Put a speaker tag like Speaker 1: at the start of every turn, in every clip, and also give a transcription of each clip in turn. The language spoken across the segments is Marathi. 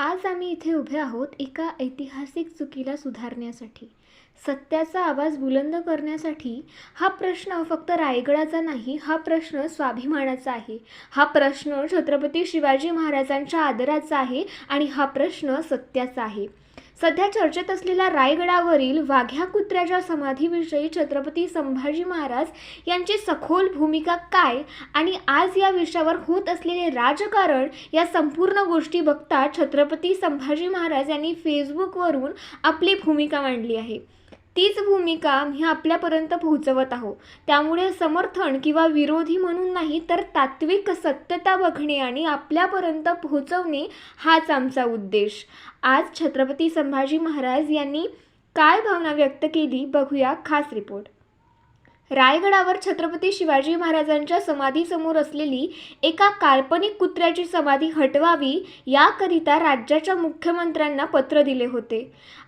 Speaker 1: आज आम्ही इथे उभे आहोत एका ऐतिहासिक चुकीला सुधारण्यासाठी. सत्याचा आवाज बुलंद करण्यासाठी हा प्रश्न फक्त रायगडाचा नाही हा प्रश्न स्वाभिमानाचा आहे. हा प्रश्न छत्रपती शिवाजी महाराजांच्या आदराचा आहे आणि हा प्रश्न सत्याचा आहे. सध्या चर्चेत असलेल्या रायगडावरील वाघ्या कुत्र्याच्या समाधीविषयी छत्रपती संभाजी महाराज यांची सखोल भूमिका काय आणि आज या विषयावर होत असलेले राजकारण या संपूर्ण गोष्टी बघता छत्रपती संभाजी महाराज यांनी फेसबुकवरून आपली भूमिका मांडली आहे. तीच भूमिका आम्ही आपल्यापर्यंत पोहोचवत आहोत. त्यामुळे समर्थन किंवा विरोधी म्हणून नाही तर तात्विक सत्यता बघणे आणि आपल्यापर्यंत पोहोचवणे हाच आमचा उद्देश. आज छत्रपती संभाजी महाराज यांनी काय भावना व्यक्त केली? बघूया खास रिपोर्ट. रायगडावर छत्रपती शिवाजी महाराजांच्या समाधीसमोर असलेली एका काल्पनिक कुत्र्याची समाधी हटवावी याकरिता राज्याच्या मुख्यमंत्र्यांना पत्र दिले होते.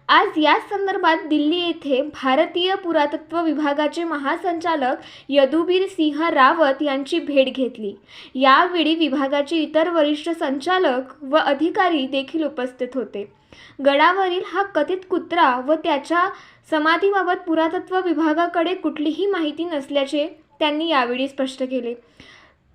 Speaker 1: आज याच संदर्भात दिल्ली येथे भारतीय पुरातत्व विभागाचे महासंचालक यदुबीर सिंह रावत यांची भेट घेतली. यावेळी विभागाचे इतर वरिष्ठ संचालक व अधिकारी देखील उपस्थित होते. गडावरील हा कथित कुत्रा व त्याच्या समाधीबाबत पुरातत्व विभागाकडे कुठलीही माहिती नसल्याचे त्यांनी यावेळी स्पष्ट केले.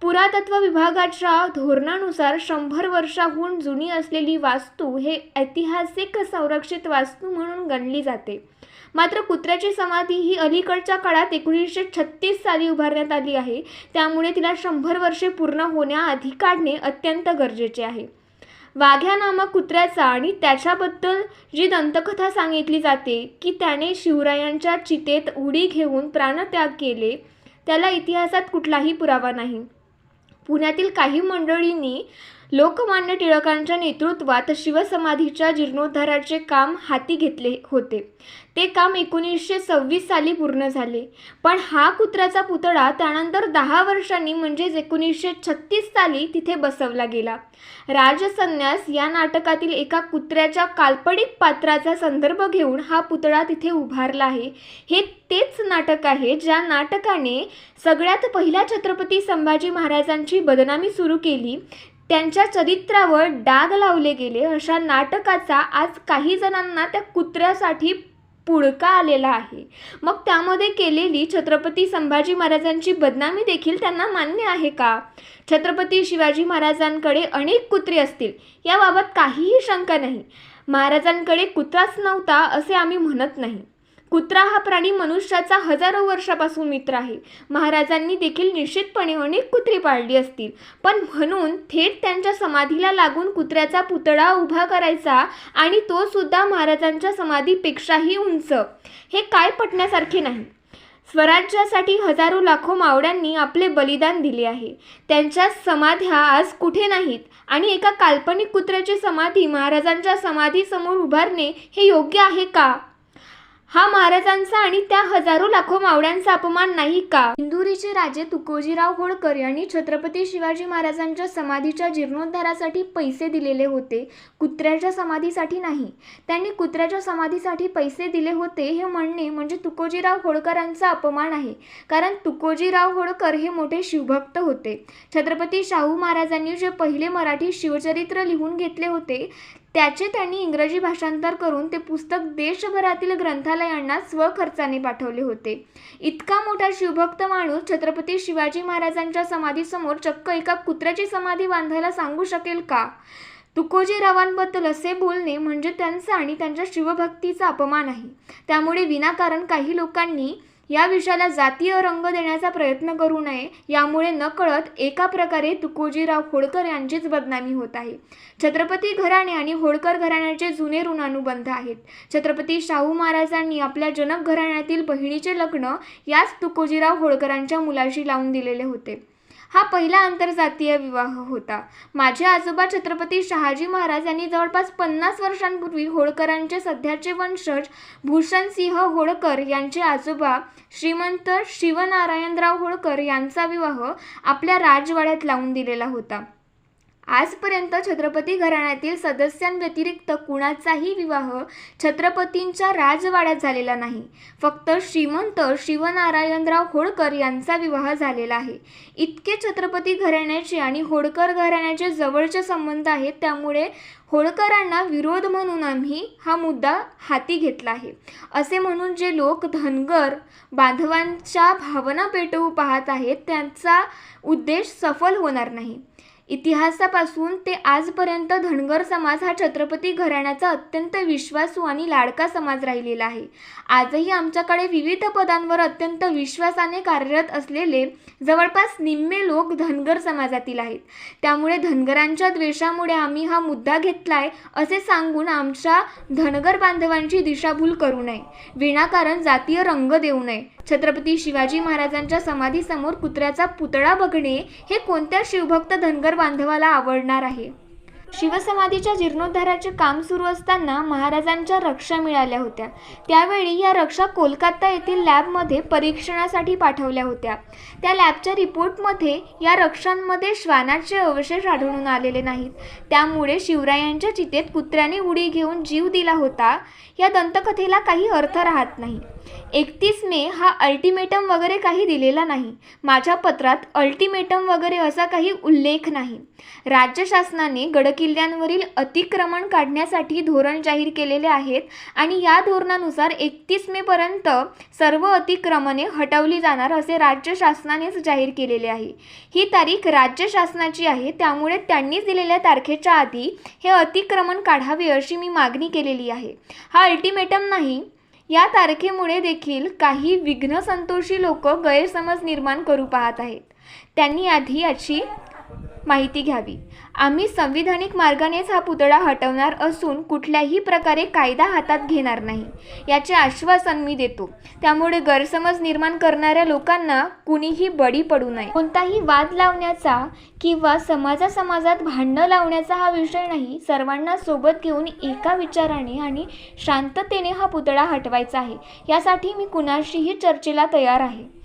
Speaker 1: पुरातत्व विभागाच्या धोरणानुसार शंभर वर्षाहून जुनी असलेली वास्तू हे ऐतिहासिक संरक्षित वास्तू म्हणून गणली जाते. मात्र कुत्र्याची समाधी ही अलीकडच्या काळात एकोणीसशे छत्तीस साली उभारण्यात आली आहे. त्यामुळे तिला शंभर वर्षे पूर्ण होण्याआधी काढणे अत्यंत गरजेचे आहे. वाघ्या नामक कुत्र्याचा आणि त्याच्याबद्दल जी दंतकथा सांगितली जाते की त्याने शिवरायांच्या चितेत उडी घेऊन प्राणत्याग केले त्याला इतिहासात कुठलाही पुरावा नाही. पुण्यातील काही मंडळींनी लोकमान्य टिळकांच्या नेतृत्वात शिवसमाधीच्या जीर्णोद्धाराचे काम हाती घेतले होते. ते काम एकोणीसशे सव्वीस साली पूर्ण झाले. पण हा कुत्र्याचा पुतळा त्यानंतर दहा वर्षांनी म्हणजेच एकोणीसशे छत्तीस साली तिथे बसवला गेला. राजसन्यास या नाटकातील एका कुत्र्याच्या काल्पनिक पात्राचा संदर्भ घेऊन हा पुतळा तिथे उभारला आहे. हे तेच नाटक आहे ज्या नाटकाने सगळ्यात पहिल्या छत्रपती संभाजी महाराजांची बदनामी सुरू केली. त्यांच्या चरित्रावर डाग लावले गेले. अशा नाटकाचा आज काही जणांना त्या कुत्र्यासाठी पुळका आलेला आहे. मग त्यामध्ये केलेली छत्रपती संभाजी महाराजांची बदनामी देखील त्यांना मान्य आहे का? छत्रपती शिवाजी महाराजांकडे अनेक कुत्रे असतील याबाबत काहीही शंका नाही. महाराजांकडे कुत्राच नव्हता असे आम्ही म्हणत नाही. कुत्रा हा प्राणी मनुष्याचा हजारो वर्षापासून मित्र आहे. महाराजांनी देखील निश्चितपणे अनेक कुत्री पाळली असतील. पण म्हणून थेट त्यांच्या समाधीला लागून कुत्र्याचा पुतळा उभा करायचा आणि तो सुद्धा महाराजांच्या समाधीपेक्षाही उंच. हे काय पटण्यासारखे नाही. स्वराज्यासाठी हजारो लाखो मावळ्यांनी आपले बलिदान दिले आहे. त्यांच्या समाध्या आज कुठे नाहीत आणि एका काल्पनिक कुत्र्याची समाधी महाराजांच्या समाधीसमोर उभारणे हे योग्य आहे का? हा महाराजांचा आणि त्या हजारो लाखो मावळ्यांचा अपमान नाही का? इंदुरीचे राजे तुकोजीराव होळकर यांनी छत्रपती शिवाजी महाराजांच्या समाधीच्या जीर्णोद्धारासाठी पैसे दिलेले होते. कुत्र्याच्या समाधीसाठी नाही. त्यांनी कुत्र्याच्या समाधीसाठी पैसे दिले होते हे म्हणणे म्हणजे तुकोजीराव होळकरांचा अपमान आहे. कारण तुकोजीराव होळकर हे मोठे शिवभक्त होते. छत्रपती शाहू महाराजांनी जे पहिले मराठी शिवचरित्र लिहून घेतले होते त्याचे त्यांनी इंग्रजी भाषांतर करून ते पुस्तक देशभरातील ग्रंथालयांना स्वखर्चाने पाठवले होते. इतका मोठा शिवभक्त माणूस छत्रपती शिवाजी महाराजांच्या समाधीसमोर चक्क एका कुत्र्याची समाधी बांधायला सांगू शकेल का? तुकोजीरावांबद्दल असे बोलणे म्हणजे त्यांचा आणि त्यांच्या शिवभक्तीचा अपमान आहे. त्यामुळे विनाकारण काही लोकांनी या विषयाला जातीय रंग देण्याचा प्रयत्न करू नये यामुळे नकळत एका प्रकारे तुकोजीराव होळकर यांचीच बदनामी होत आहे. छत्रपती घराणे आणि होळकर घराण्याचे जुने ऋणानुबंध आहेत. छत्रपती शाहू महाराजांनी आपल्या जनक घराण्यातील बहिणीचे लग्न याच तुकोजीराव होळकरांच्या मुलाशी लावून दिलेले होते. हा पहिला आंतरजातीय विवाह होता. माझे आजोबा छत्रपती शहाजी महाराज यांनी जवळपास पन्नास वर्षांपूर्वी होळकरांचे सध्याचे वंशज भूषणसिंह होळकर यांचे आजोबा श्रीमंत शिवनारायणराव होळकर यांचा विवाह आपल्या राजवाड्यात लावून दिलेला होता. आजपर्यंत छत्रपती घराण्यातील सदस्यांव्यतिरिक्त कुणाचाही विवाह छत्रपतींच्या राजवाड्यात झालेला नाही. फक्त श्रीमंत शिवनारायणराव होळकर यांचा विवाह झालेला आहे. इतके छत्रपती घराण्याचे आणि होळकर घराण्याचे जवळचे संबंध आहेत त्यामुळे होळकरांना विरोध म्हणून आम्ही हा मुद्दा हाती घेतला आहे. असे म्हणून जे लोक धनगर बांधवांच्या भावना पेटवू पाहत आहेत त्यांचा उद्देश सफल होणार नाही. इतिहासापासून ते आजपर्यंत धनगर समाज हा छत्रपती घराण्याचा अत्यंत विश्वासू आणि लाडका समाज राहिलेला आहे. आजही आमच्याकडे विविध पदांवर अत्यंत विश्वासाने कार्यरत असलेले जवळपास निम्मे लोक धनगर समाजातील आहेत. त्यामुळे धनगरांच्या द्वेषामुळे आम्ही हा मुद्दा घेतलाय असे सांगून आमच्या धनगर बांधवांची दिशाभूल करू नये. विनाकारण जातीय रंग देऊ नये. छत्रपती शिवाजी महाराजांच्या समाधीसमोर कुत्र्याचा पुतळा बघणे हे कोणत्या शिवभक्त धनगर बांधवाला आवडणार आहे? शिवसमाधीच्या जीर्णोद्धाराचे काम सुरू असताना महाराजांच्या रक्षा मिळाल्या होत्या. त्यावेळी या रक्षा कोलकाता येथील लॅबमध्ये परीक्षणासाठी पाठवल्या होत्या. त्या लॅबच्या रिपोर्टमध्ये या रक्षांमध्ये श्वानाचे अवशेष आढळून आलेले नाहीत. त्यामुळे शिवरायांच्या चितेत कुत्र्याने उडी घेऊन जीव दिला होता. या दंतकथेला काही अर्थ राहत नाही. एकतीस मे हा अल्टिमेटम वगैरे काही दिलेला नाही. माझ्या पत्रात अल्टिमेटम वगैरे असा काही उल्लेख नाही. राज्य शासनाने गडकिल्ल्यांवरील अतिक्रमण काढण्यासाठी धोरण जाहीर केलेले आहेत आणि या धोरणानुसार एकतीस मेपर्यंत सर्व अतिक्रमणे हटवली जाणार असे राज्य शासनानेच जाहीर केलेले आहे. ही तारीख राज्य शासनाची आहे त्यामुळे त्यांनीच दिलेल्या तारखेच्या आधी हे अतिक्रमण काढावे अशी मी मागणी केलेली आहे. हा अल्टिमेटम नाही या तारखेमुळे देखील काही विघ्नसंतोषी लोक गैरसमज निर्माण करू पाहत आहेत. त्यांनी आधी याची माहिती घ्यावी. आम्ही संविधानिक मार्गानेच हा पुतळा हटवणार असून कुठल्याही प्रकारे कायदा हातात घेणार नाही. याचे आश्वासन मी देतो. त्यामुळे गैरसमज निर्माण करणाऱ्या लोकांना कुणीही बळी पडू नये. कोणताही वाद लावण्याचा किंवा समाजा समाजात भांडणं लावण्याचा हा विषय नाही. सर्वांना सोबत घेऊन एका विचाराने आणि शांततेने हा पुतळा हटवायचा आहे. यासाठी मी कुणाशीही चर्चेला तयार आहे.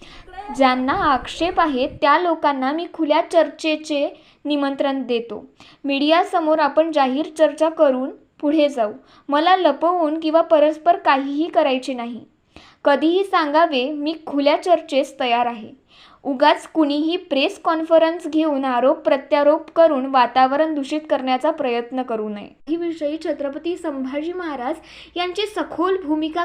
Speaker 1: ज्यांना आक्षेप आहे त्या लोकांना मी खुल्या चर्चेचे निमंत्रण देतो. मीडियासमोर आपण जाहीर चर्चा करून पुढे जाऊ. मला लपवून किंवा परस्पर काहीही करायचे नाही. कधीही सांगावे मी खुल्या चर्चेस तयार आहे. उगाच कुणीही प्रेस कॉन्फरन्स घेऊन आरोप प्रत्यारोप करून वातावरण दूषित करण्याचा प्रयत्न करू नये. ही विषयी छत्रपती संभाजी महाराज यांची सखोल भूमिका